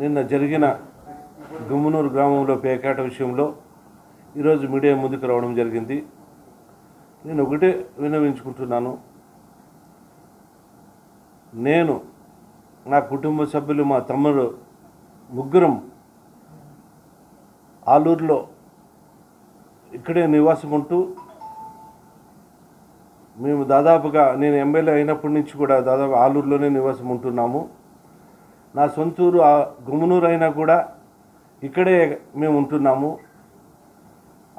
నిన్న జరిగిన గుమ్మనూరు గ్రామంలో పేకాట విషయంలో ఈరోజు మీడియా ముందుకు రావడం జరిగింది. నేను ఒకటే విన్నవించుకుంటున్నాను. నేను నా కుటుంబ సభ్యులు మా తమ్ముడు ముగ్గురం ఆలూరులో ఇక్కడే నివాసం ఉంటూ మేము దాదాపుగా నేను ఎమ్మెల్యే అయినప్పటి నుంచి కూడా దాదాపు ఆలూరులోనే నివాసం ఉంటున్నాము. నా సొంతూరు ఆ గుమ్మనూరు అయినా కూడా ఇక్కడే మేము ఉంటున్నాము.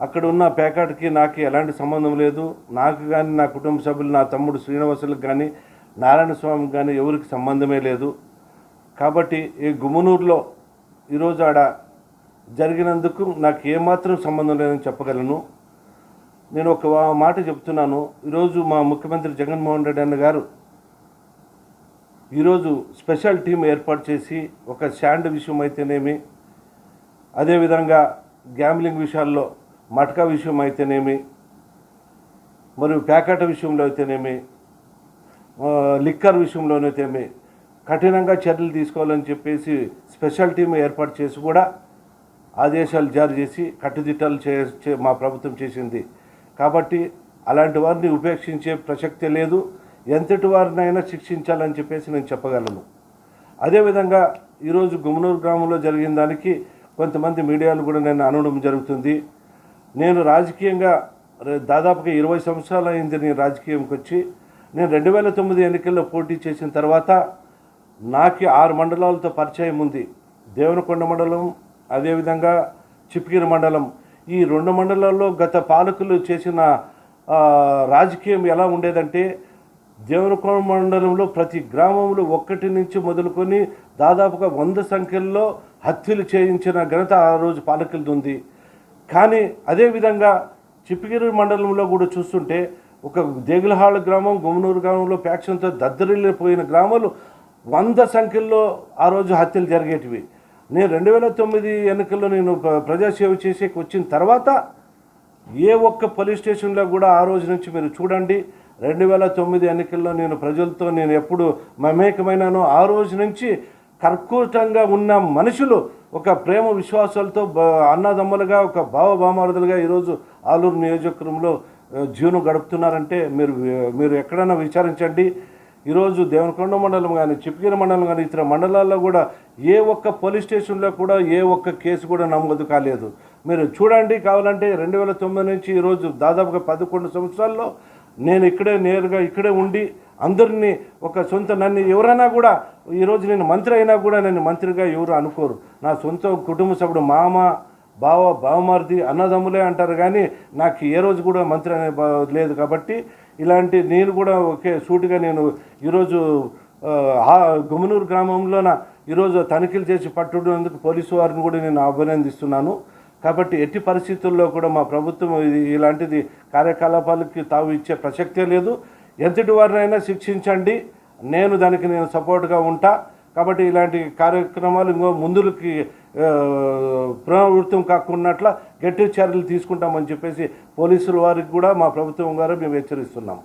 అక్కడ ఉన్న పేకాటకి నాకు ఎలాంటి సంబంధం లేదు. నాకు కానీ నా కుటుంబ సభ్యులు నా తమ్ముడు శ్రీనివాసులకు కానీ నారాయణ స్వామికి కానీ ఎవరికి సంబంధమే లేదు. కాబట్టి ఈ గుమ్మనూరులో ఈరోజు ఆడ జరిగినందుకు నాకు ఏమాత్రం సంబంధం లేదని చెప్పగలను. నేను ఒక మాట చెప్తున్నాను. ఈరోజు మా ముఖ్యమంత్రి జగన్మోహన్ రెడ్డి అన్న గారు ఈరోజు స్పెషల్ టీం ఏర్పాటు చేసి ఒక శాండ్ విషయం అయితేనేమి అదేవిధంగా గ్యాంబ్లింగ్ విషయాల్లో మటకా విషయం అయితేనేమి మరియు ప్యాకెట్ విషయంలో అయితేనేమి లిక్కర్ విషయంలోనైతేమి కఠినంగా చర్యలు తీసుకోవాలని చెప్పేసి స్పెషల్ టీం ఏర్పాటు చేసి కూడా ఆదేశాలు జారీ చేసి కట్టుదిట్టాలు చే చే- మా ప్రభుత్వం చేసింది. కాబట్టి అలాంటి వారిని ఉపేక్షించే ప్రసక్తే లేదు. ఎంతటి వారినైనా శిక్షించాలని చెప్పేసి నేను చెప్పగలను. అదేవిధంగా ఈరోజు గుమ్మనూరు గ్రామంలో జరిగిన దానికి కొంతమంది మీడియాలు కూడా నేను అనడం జరుగుతుంది. నేను రాజకీయంగా రే- దాదాపుగా ఇరవై సంవత్సరాలు అయింది నేను రాజకీయంకి వచ్చి. నేను రెండు వేల తొమ్మిది ఎన్నికల్లో పోటీ చేసిన తర్వాత నాకు ఆరు మండలాలతో పరిచయం ఉంది. దేవనకొండ మండలం అదేవిధంగా చిప్గిరి మండలం. ఈ రెండు మండలాల్లో గత పాలకులు చేసిన రాజకీయం ఎలా ఉండేదంటే దేవరకోణ మండలంలో ప్రతి గ్రామంలో ఒక్కటి నుంచి మొదలుకొని దాదాపుగా వంద సంఖ్యల్లో హత్యలు చేయించిన ఘనత ఆ రోజు పాలకులది ఉంది. కానీ అదేవిధంగా చిప్పగిరి మండలంలో కూడా చూస్తుంటే ఒక దేగులహాళ గ్రామం గుమ్మనూరు గ్రామంలో ప్యాక్షన్తో దద్దరిల్లిపోయిన గ్రామాలు వంద సంఖ్యల్లో ఆ రోజు హత్యలు జరిగేటివి. నేను రెండు వేల తొమ్మిది ఎన్నికల్లో నేను ప్రజాసేవ చేసేకి వచ్చిన తర్వాత ఏ ఒక్క పోలీస్ స్టేషన్లో కూడా ఆ రోజు నుంచి మీరు చూడండి. రెండు వేల తొమ్మిది ఎన్నికల్లో నేను ప్రజలతో నేను ఎప్పుడు మమేకమైనానో ఆ రోజు నుంచి కర్కూటంగా ఉన్న మనుషులు ఒక ప్రేమ విశ్వాసాలతో అన్నదమ్ములుగా ఒక భావభామారుదులుగా ఈరోజు ఆలూరు నియోజకవర్గంలో జీవనం గడుపుతున్నారంటే మీరు మీరు ఎక్కడైనా విచారించండి. ఈరోజు దేవనకొండ మండలం కానీ చిప్పగిరి మండలం కానీ ఇతర మండలాల్లో కూడా ఏ ఒక్క పోలీస్ స్టేషన్లో కూడా ఏ ఒక్క కేసు కూడా నమోదు కాలేదు. మీరు చూడండి కావాలంటే రెండు వేల తొమ్మిది నుంచి ఈరోజు దాదాపుగా పదకొండు సంవత్సరాల్లో నేను ఇక్కడే నేరుగా ఇక్కడే ఉండి అందరినీ ఒక సొంత నన్ను ఎవరైనా కూడా ఈరోజు నేను మంత్రి అయినా కూడా నన్ను మంత్రిగా ఎవరు అనుకోరు. నా సొంత కుటుంబ సభ్యుడు మామ బావ బావమారుతి అన్నదమ్ములే అంటారు కానీ నాకు ఏ రోజు కూడా మంత్రి అనే లేదు కాబట్టి ఇలాంటి నేను కూడా ఒకే సూటిగా నేను ఈరోజు ఆ, ఆ గుమ్మనూరు గ్రామంలోన ఈరోజు తనిఖీలు చేసి పట్టుకునేందుకు పోలీసు వారిని కూడా నేను అభినందిస్తున్నాను. కాబట్టి ఎట్టి పరిస్థితుల్లో కూడా మా ప్రభుత్వం ఇలాంటిది కార్యకలాపాలకి తావు ఇచ్చే ప్రసక్తే లేదు. ఎంతటి వారినైనా శిక్షించండి. నేను దానికి నేను సపోర్ట్గా ఉంటా. కాబట్టి ఇలాంటి కార్యక్రమాలు ఇంకో ముందులకి పునరావృతం కాకున్నట్ల గట్టి చర్యలు తీసుకుంటామని చెప్పేసి పోలీసుల వారికి కూడా మా ప్రభుత్వం గారు మేము హెచ్చరిస్తున్నాం.